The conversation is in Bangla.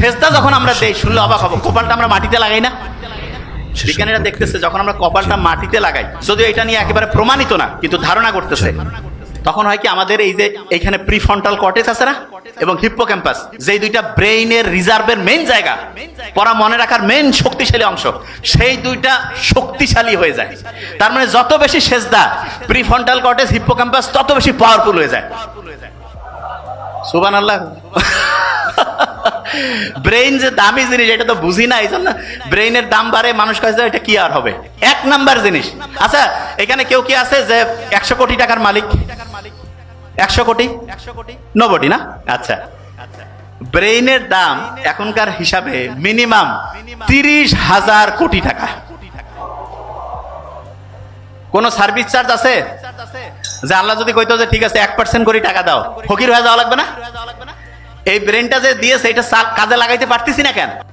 সেজদা যখন আমরা দেই শুনলে অবাক হব। কপালটা আমরা মাটিতে লাগাই না? বিজ্ঞানীরা দেখতেছে যখন আমরা কপালটা মাটিতে লাগাই যদিও এটা নিয়ে একেবারে প্রমাণিত না কিন্তু ধারণা করতেছে। তখন হয় কি আমাদের এই যে এইখানে প্রিফ্রন্টাল কটেজ আছে না? এবং হিপ্পো ক্যাম্পাস যেই দুইটা ব্রেইনের রিজার্ভের মেইন জায়গা পড়া মনে রাখার মেইন শক্তিশালী অংশ সেই দুইটা শক্তিশালী হয়ে যায়। তার মানে যত বেশি সেজদা প্রিফ্রন্টাল কর্টেক্স হিপ্পোক্যাম্পাস তত বেশি পাওয়ারফুল হয়ে যায়। সুবান আল্লাহ ব্রেইন যে দামি জিনিস, এটা তো বুঝি না? এই জন্য ব্রেইনের দাম বাড়ে, মানুষ কাছে এটা কি আর হবে? এক নাম্বার জিনিস। আচ্ছা এখানে কেউ কি আছে যে, একশো কোটি টাকার মালিক? একশো কোটি? একশো কোটি নবটি না? আচ্ছা। ব্রেইনের দাম এখনকার হিসাবে মিনিমাম তিরিশ হাজার কোটি টাকা। কোন সার্ভিস চার্জ আছে? যে আল্লাহ যদি কইতো যে, ঠিক আছে, এক পার্সেন্ট করে টাকা দাও। ফকির হয়ে যাওয়া লাগবে না? এই ব্রেনটা যে দিয়েছে এটা কাজে লাগাইতে পারতেছি না কেন?